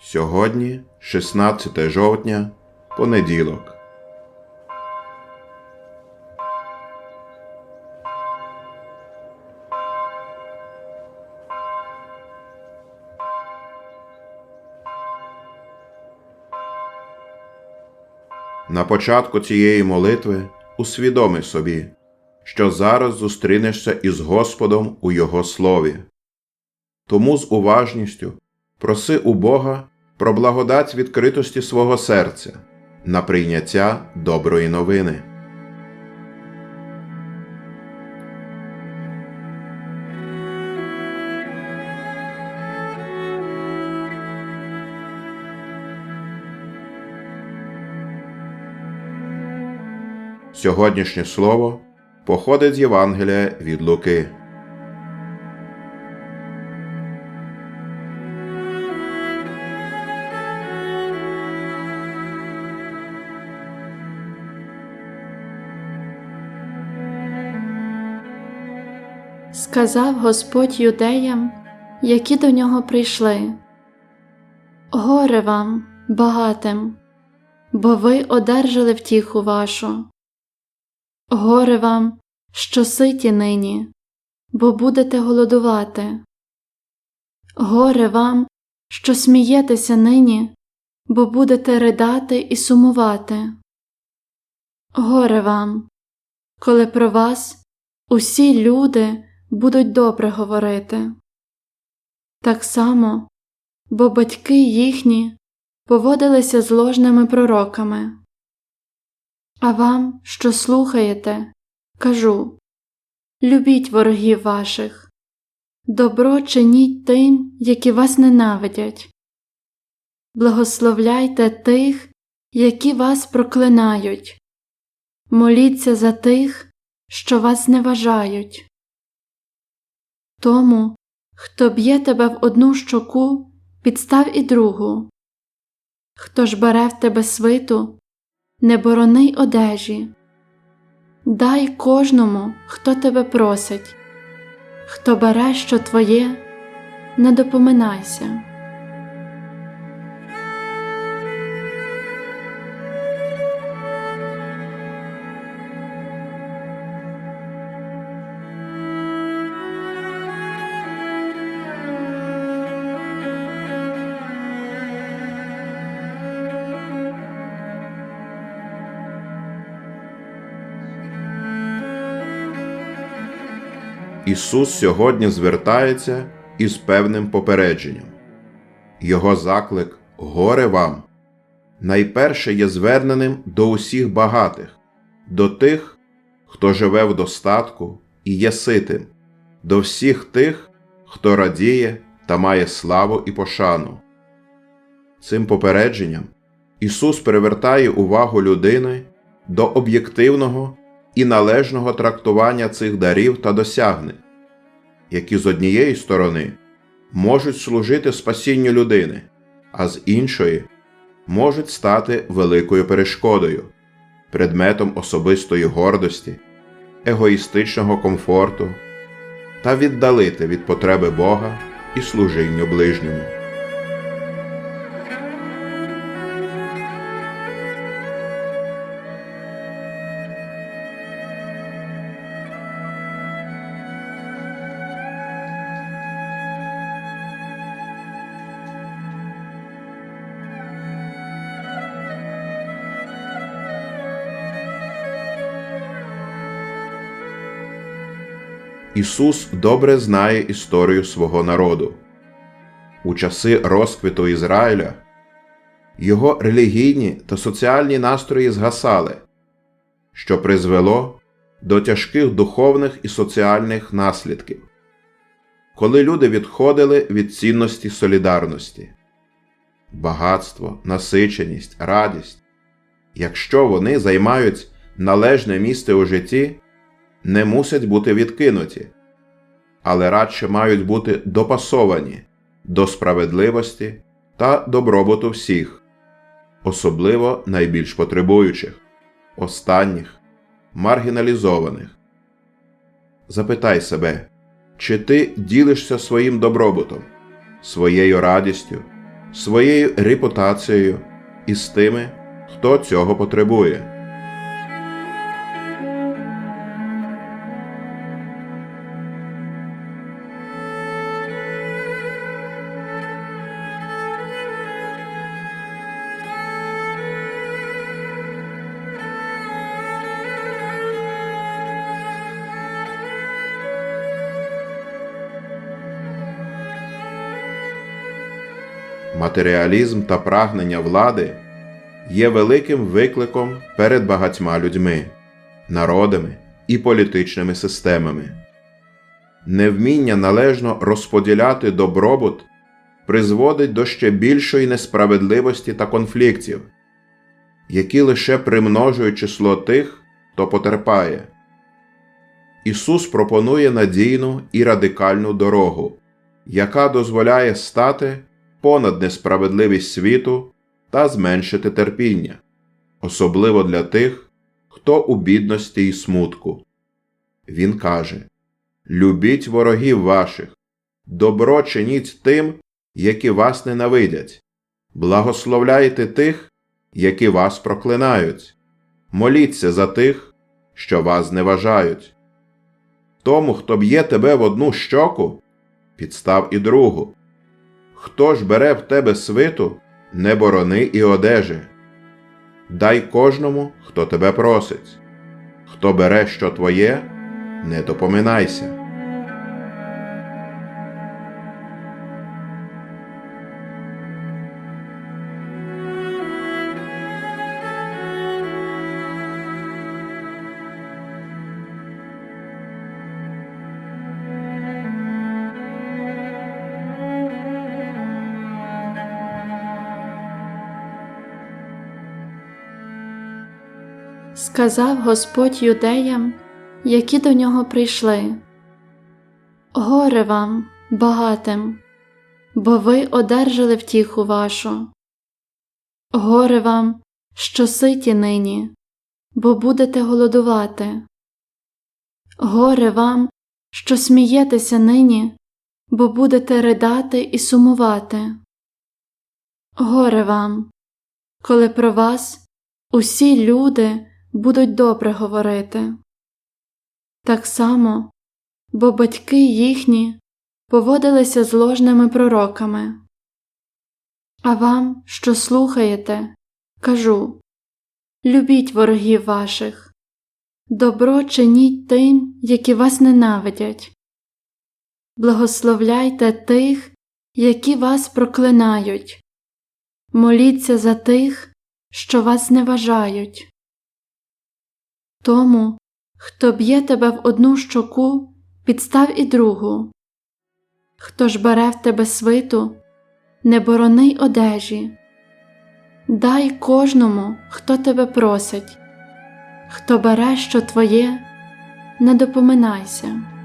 Сьогодні 16 жовтня, понеділок. На початку цієї молитви усвідоми собі, що зараз зустрінешся із Господом у Його слові. Тому з уважністю проси у Бога про благодать відкритості свого серця на прийняття доброї новини. Сьогоднішнє слово походить з Євангелія від Луки. Сказав Господь юдеям, які до нього прийшли. Горе вам, багатим, бо ви одержали втіху вашу. Горе вам, що ситі нині, бо будете голодувати. Горе вам, що смієтеся нині, бо будете ридати і сумувати. Горе вам, коли про вас усі люди будуть добре говорити. Так само, бо батьки їхні поводилися з ложними пророками. А вам, що слухаєте, кажу любіть ворогів ваших, добро чиніть тим, які вас ненавидять, благословляйте тих, які вас проклинають, моліться за тих, що вас не вважають. Тому, хто б'є тебе в одну щоку, підстав і другу. Хто ж бере в тебе свиту, не борони одежі. Дай кожному, хто тебе просить, хто бере, що твоє, не допоминайся. Ісус сьогодні звертається із певним попередженням. Його заклик Горе вам найперше є зверненим до усіх багатих, до тих, хто живе в достатку і є ситим, до всіх тих, хто радіє та має славу і пошану. Цим попередженням Ісус привертає увагу людини до об'єктивного і належного трактування цих дарів та досягнень, які з однієї сторони можуть служити спасінню людини, а з іншої можуть стати великою перешкодою, предметом особистої гордості, егоїстичного комфорту та віддалити від потреби Бога і служінню ближньому. Ісус добре знає історію свого народу. У часи розквіту Ізраїля його релігійні та соціальні настрої згасали, що призвело до тяжких духовних і соціальних наслідків, коли люди відходили від цінності солідарності, багатство, насиченість, радість, якщо вони займають належне місце у житті не мусять бути відкинуті, але радше мають бути допасовані до справедливості та добробуту всіх, особливо найбільш потребуючих, останніх, маргіналізованих. Запитай себе, чи ти ділишся своїм добробутом, своєю радістю, своєю репутацією і з тими, хто цього потребує. Матеріалізм та прагнення влади є великим викликом перед багатьма людьми, народами і політичними системами. Невміння належно розподіляти добробут призводить до ще більшої несправедливості та конфліктів, які лише примножують число тих, хто потерпає. Ісус пропонує надійну і радикальну дорогу, яка дозволяє стати понад несправедливість світу та зменшити терпіння, особливо для тих, хто у бідності і смутку. Він каже Любіть ворогів ваших, добро чиніть тим, які вас ненавидять, благословляйте тих, які вас проклинають, моліться за тих, що вас зневажають. Тому, хто б'є тебе в одну щоку, підстав і другу. Хто ж бере в тебе свиту, не борони і одежі. Дай кожному, хто тебе просить. Хто бере, що твоє, не допоминайся. Сказав Господь юдеям, які до нього прийшли. Горе вам, багатим, бо ви одержали втіху вашу. Горе вам, що ситі нині, бо будете голодувати. Горе вам, що смієтеся нині, бо будете ридати і сумувати. Горе вам, коли про вас усі люди будуть добре говорити. Так само, бо батьки їхні поводилися з ложними пророками. А вам, що слухаєте, кажу любіть ворогів ваших, добро чиніть тим, які вас ненавидять, благословляйте тих, які вас проклинають, моліться за тих, що вас зневажають. Тому, хто б'є тебе в одну щоку, підстав і другу. Хто ж бере в тебе свиту, не борони й одежі. Дай кожному, хто тебе просить, хто бере, що твоє, не допоминайся.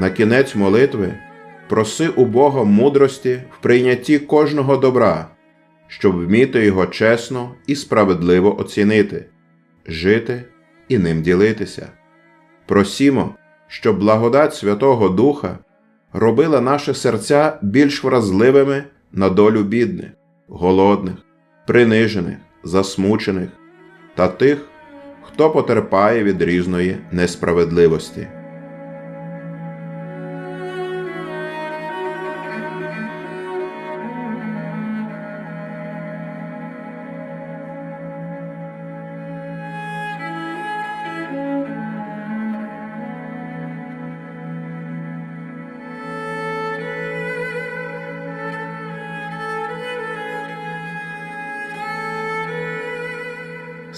На кінець молитви проси у Бога мудрості в прийнятті кожного добра, щоб вміти його чесно і справедливо оцінити, жити і ним ділитися. Просімо, щоб благодать Святого Духа робила наші серця більш вразливими на долю бідних, голодних, принижених, засмучених та тих, хто потерпає від різної несправедливості.